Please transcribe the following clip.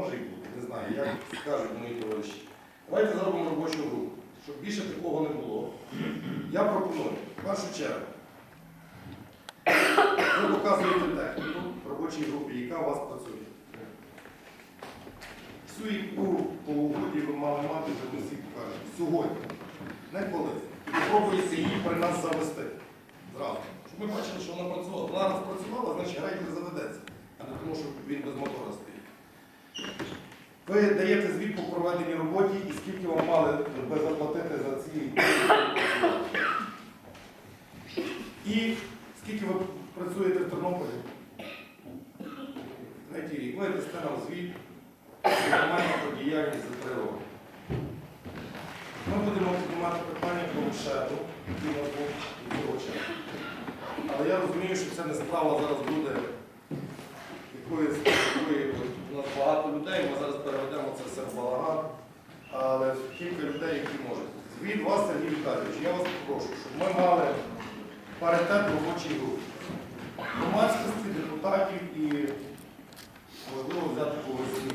може і бути, не знаю, як скажуть мої товариші. Давайте зробимо робочу групу, щоб більше такого не було. Я пропоную, в першу чергу, ви показуєте техніку в робочій групі, яка у вас працює. Всю яку по угоді ви мали мати, вже всі покажемо. Сьогодні, не колись. І попробуйте її при нас завести зразу. Щоб ми бачили, що вона працювала. Вона раз працювала, значить грейдер заведеться, Ви даєте звіт по проведеній роботі і скільки вам мали би заплатити за ці і скільки ви працюєте в Тернополі? Третій рік. Ви дасте нам звіт нормально про діяльність за три роки. Ми будемо піднімати питання по бюджету, який у нас був цього часу. Але я розумію, що це не справа зараз буде якоїсь такої, у нас багато людей, ми зараз переведемо це балаган, але кілька людей, які можуть. Від вас, Сергій Віталійович, я вас попрошу, щоб ми мали паритет робочій групі. Громадськості, депутатів і можливо взяти когось